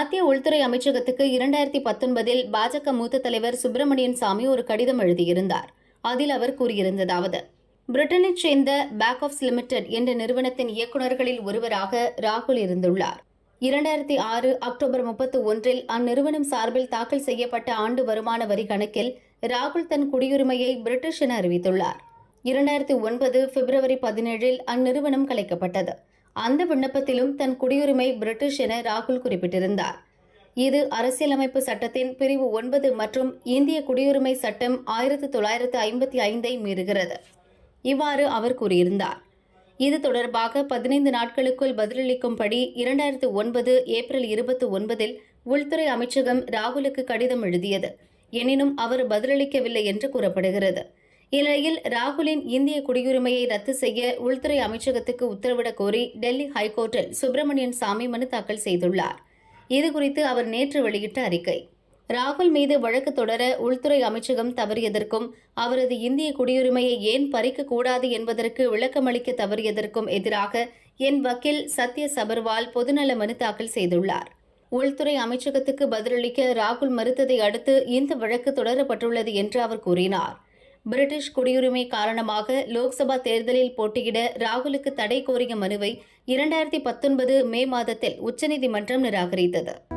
மத்திய உள்துறை அமைச்சகத்துக்கு இரண்டாயிரத்தி பத்தொன்பதில் பாஜக மூத்த தலைவர் சுப்பிரமணியன் சாமி ஒரு கடிதம் எழுதியிருந்தார். அதில் அவர் கூறியிருந்ததாவது பிரிட்டனைச் சேர்ந்த பேக் ஆஃப்ஸ் லிமிடெட் என்ற நிறுவனத்தின் இயக்குநர்களில் ஒருவராக ராகுல் இருந்துள்ளார். இரண்டாயிரத்தி ஆறு அக்டோபர் முப்பத்து ஒன்றில் அந்நிறுவனம் சார்பில் தாக்கல் செய்யப்பட்ட ஆண்டு வருமான வரி கணக்கில் ராகுல் தன் குடியுரிமையை பிரிட்டிஷ் என அறிவித்துள்ளார். இரண்டாயிரத்தி ஒன்பது பிப்ரவரி பதினேழில் அந்நிறுவனம் கலைக்கப்பட்டது. அந்த விண்ணப்பத்திலும் தன் குடியுரிமை பிரிட்டிஷ் என ராகுல் குறிப்பிட்டிருந்தார். இது அரசியலமைப்பு சட்டத்தின் பிரிவு ஒன்பது மற்றும் இந்திய குடியுரிமை சட்டம் ஆயிரத்தி தொள்ளாயிரத்து ஐம்பத்தி ஐந்தை மீறுகிறது. இவ்வாறு அவர் கூறியிருந்தார். இது தொடர்பாக பதினைந்து நாட்களுக்குள் பதிலளிக்கும்படி இரண்டாயிரத்து ஒன்பது ஏப்ரல் இருபத்தி ஒன்பதில் உள்துறை அமைச்சகம் ராகுலுக்கு கடிதம் எழுதியது. எனினும் அவர் பதிலளிக்கவில்லை என்று கூறப்படுகிறது. இந்நிலையில் ராகுலின் இந்திய குடியுரிமையை ரத்து செய்ய உள்துறை அமைச்சகத்துக்கு உத்தரவிடக் கோரி டெல்லி ஹைகோர்ட்டில் சுப்பிரமணியன் சாமி மனு தாக்கல் செய்துள்ளார். இதுகுறித்து அவர் நேற்று வெளியிட்ட அறிக்கை. ராகுல் மீது வழக்கு தொடர உள்துறை அமைச்சகம் தவறியதற்கும் அவரது இந்திய குடியுரிமையை ஏன் பறிக்கக்கூடாது என்பதற்கு விளக்கமளிக்க தவறியதற்கும் எதிராக என் வக்கீல் சத்ய சபர்வால் பொதுநல மனு தாக்கல் செய்துள்ளார். உள்துறை அமைச்சகத்துக்கு பதிலளிக்க ராகுல் மறுத்ததை அடுத்து இந்த வழக்கு தொடரப்பட்டுள்ளது என்று அவர் கூறினார். பிரிட்டிஷ் குடியுரிமை காரணமாக லோக்சபா தேர்தலில் போட்டியிட ராகுலுக்கு தடை கோரிய மனுவை இரண்டாயிரத்தி பத்தொன்பது மே மாதத்தில் உச்சநீதிமன்றம் நிராகரித்தது.